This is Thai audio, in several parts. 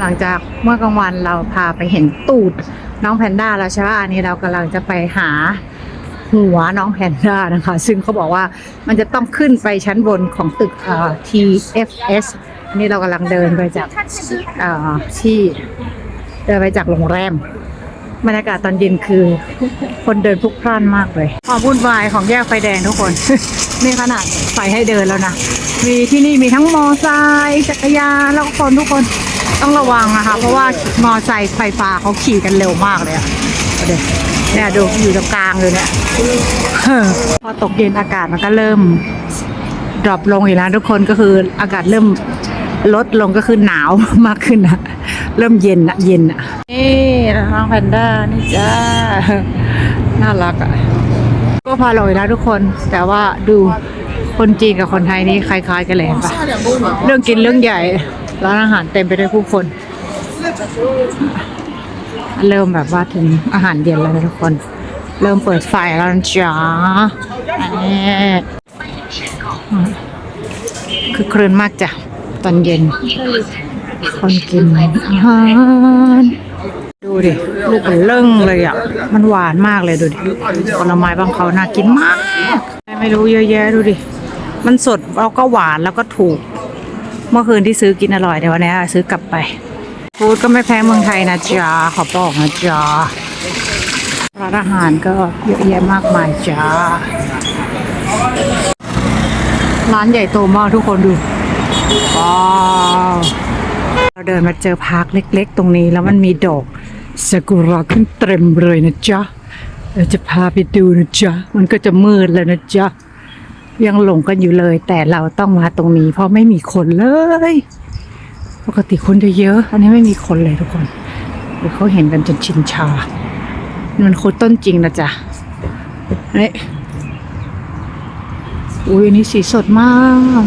หลังจากเมื่อกลางวันเราพาไปเห็นตูดน้องแพนด้าแล้วใช่ไหมอันนี้เรากำลังจะไปหาหัวน้องแพนด้านะคะ ซึ่งเขาบอกว่ามันจะต้องขึ้นไปชั้นบนของตึก TFS อันนี้เรากำลังเดินไปจากที่เดินไปจากโรงแรมบรรยากาศตอนเย็นคือ คนเดินพลุกพล่านมากเลยความวุ่นวายของแยกไฟแดงทุกคนนี่ขนาดไฟให้เดินแล้วนะมีที่นี่มีทั้งมอไซค์จักรยานแล้วก็คนทุกคน ต้องระวังนะคะ เพราะว่ามอไซค์ไฟฟ้าเขาขี่กันเร็วมากเลยอะเอาดี๋ยวเนี่ยดูอยู่ตรงกลางเลยเนี่ยพอตกเย็นอากาศมันก็เริ่มดรอปลงอีกแล้วทุกคนก็คืออากาศเริ่มลดลงก็คือหนาวมากขึ้นนะเริ่มเย็นอะเย็นอะนี่น้องแพนด้านี่จ้าน่ารักอะก็พาลงอีกแล้วทุกคน แต่ว่าดูคนจีนกับคนไทยนี่คล้ายๆกันเลยเห็นปะเรื่องกินเรื่องใหญ่ ร้านอาหารเต็มไปด้วยผู้คน เริ่มแบบว่าถึงอาหารเย็นแล้วทุกคน เริ่มเปิดไฟแล้วนะจ้าคือครืนมากจ้ะ ตอนเย็น คนกินอาหารดูดิลูกมันเลิ่งเลยอะ มันหวานมากเลยดูดิผลไม้บางเขาน่ากินมาก ไม่รู้เยอะแยะดูดิ มันสดแล้วก็หวานแล้วก็ถูก เมื่อคืนที่ซื้อกินอร่อยเดี๋ยววันนี้ซื้อกลับไป ฟู้ดก็ไม่แพ้เมืองไทยนะจ๊ะขอบอกนะจ๊ะร้านอาหารก็เยอะแยะมากมายจ้า ร้านใหญ่โตมากทุกคนดู ว้าวเราเดินมาเจอพาร์คเล็ก ๆ ตรงนี้แล้วมันมีดอกซากุระขึ้นเต็มเลยนะจ๊ะเราจะพาไปดูนะจ๊ะ มันก็จะมืดแล้วนะจ๊ะ ยังหลงกันอยู่เลย แต่เราต้องมาตรงนี้ เพราะไม่มีคนเลย ปกติคนจะเยอะอันนี้ไม่มีคนเลยทุกคนเดี๋ยวเขาเห็นกันจนชินชามันโคนต้นจริงนะจ๊ะนี่อุ้ยอันนี้สีสดมาก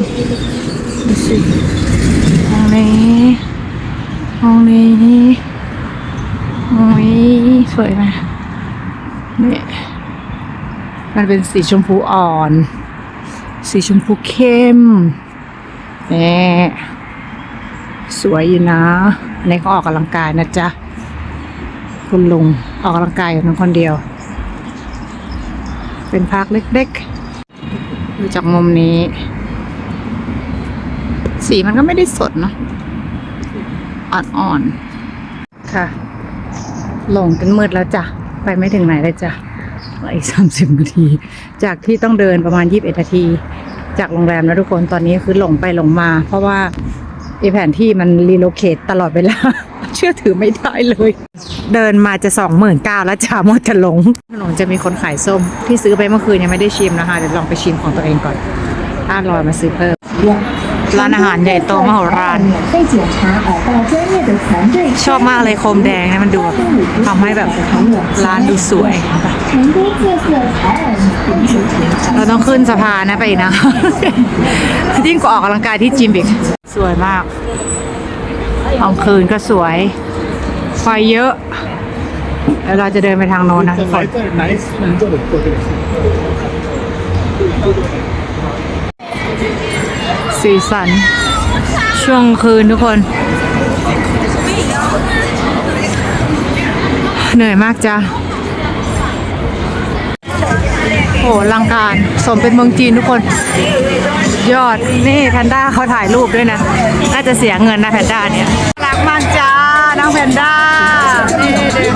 ดูสิห้องนี้ห้องนี้ห้องนี้สวยไหมนี่มันเป็นสีชมพูอ่อน สีชมพูเข้มนี่สวยอยู่นะอันนี้เขาออกกำลังกายนะจ๊ะ คุณลุงออกกำลังกายอยู่นั้นคนเดียว เป็นพักเล็กๆ ดูจากมุมนี้ สีมันก็ไม่ได้สดเนอะอ่อนๆ ค่ะ หลงจนมืดแล้วจ้ะ ไปไม่ถึงไหนเลยจ้ะ อีกสามสิบนาที จากที่ต้องเดินประมาณยี่สิบเอ็ดนาที จากโรงแรมนะทุกคนตอนนี้คือหลงไปหลงมา เพราะว่าไอแผนที่มันรีโลเคตตลอดเวลา เชื่อถือไม่ได้เลย เดินมาจะสองหมื่นเก้าแล้วจาหมดจะหลงถนนจะมีคนขายส้ม ที่ซื้อไปเมื่อคืนยังไม่ได้ชิมนะคะเดี๋ยวลองไปชิมของตัวเองก่อนถ้าอร่อยมาซื้อเพิ่ม ร้านอาหารใหญ่โตมโหฬารชอบมากเลยโคมแดงนะมันดูทำให้แบบร้านดูสวย เราต้องขึ้นสะพานนะไปนะยิ่งกว่าออกกำลังกายที่จิมอีกสวยมากกลางคืนก็สวย ไฟเยอะแล้วเราจะเดินไปทางโน้นนะทุกคน สีสัน ช่วงคืนทุกคน เหนื่อยมากจ้ะโหลังการสมเป็นเมืองจีนทุกคน ยอดนี่แพนด้าเขาถ่ายรูปด้วยนะ น่าจะเสียเงินนะแพนด้าเนี่ยรักมากจ้าน้องแพนด้านี่ดู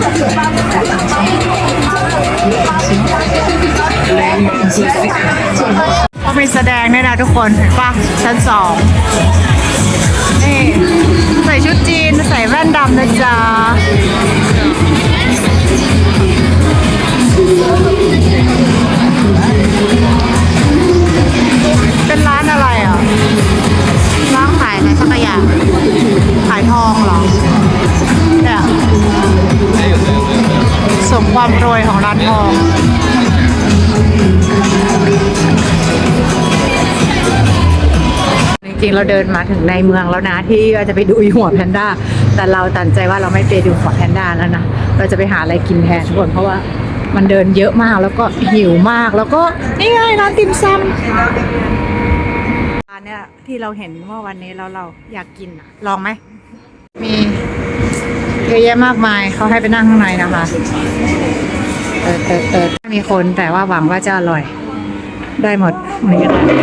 เขา มีแสดงด้วยนะทุกคนเห็นปะชั้นสองนี่ใส่ชุดจีนใส่แว่นดำนะจ๊ะเป็นร้านอะไรอะ ร้านขายอะไรสักอย่างขายทองเหรอเนี่ยสมความโรยของร้านทอง ริงๆเราเดินมาถึงในเมืองแล้วนะ ที่ว่าจะไปดูหัวแพนด้า แต่เราตัดใจว่าเราไม่ไปดูหัวแพนด้าแล้วนะ เราจะไปหาอะไรกินแทนทุกคนเพราะว่ามันเดินเยอะมากแล้วก็หิวมากแล้วก็นี่ไงร้านติ่มซำร้านเนี้ยที่เราเห็นเมื่อวันนี้แล้วเราอยากกินอะลองไหม มีเยอะแยะมากมายเขาให้ไปนั่งข้างในนะคะเติร์ดเติร์ดเติร์ดไม่มีคนแต่ว่าหวังว่าจะอร่อย ได้หมดวันนี้ก็ได้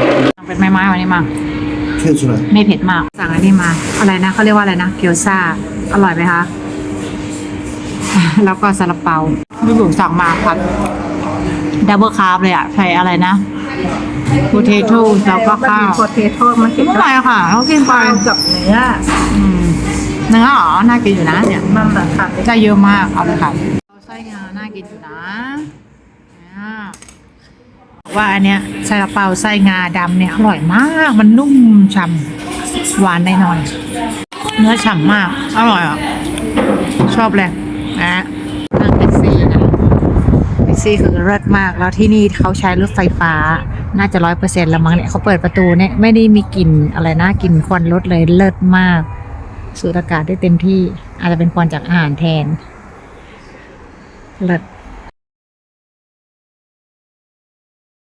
เป็นไม้ไม้วันนี้มั่ง เผ็ดสุดไม่เผ็ดมาก สั่งอันนี้มา อะไรนะเขาเรียกว่าอะไรนะเกี๊ยวซ่า อร่อยไหมคะ แล้วก็ซาลาเปาพี่บุ๋มสั่งมาครับดับเบิลคาร์บเลยอะใส่อะไรนะโพเทโต้แล้วก็ข้าวโพเทโต้มันกินไม่เป็นไรค่ะเขากินไปกับเนื้อเนื้ออ๋อน่ากินอยู่นะเนี่ยมันแบบจะเยอะมากเอาเลยค่ะไส้งาน่ากินอยู่นะอ่า ว่าอันเนี้ยซาลาเปาไส้งาดำเนี่ยอร่อยมากมันนุ่มฉ่ำหวานได้หน่อยเนื้อฉ่ำมาก อร่อยอะชอบเลยนะนั่งแท็กซี่นะแท็กซี่คือเลิศมากแล้วที่นี่เขาใช้รถไฟฟ้าน่าจะร้อยเปอร์เซ็นต์ละมั้งเนี่ยเขาเปิดประตูเนี่ยไม่ได้มีกลิ่นอะไรนะกลิ่นควันรถเลยเลิศมาก สูดอากาศได้เต็มที่อาจจะเป็นควันจากอาหารแทนเลิศ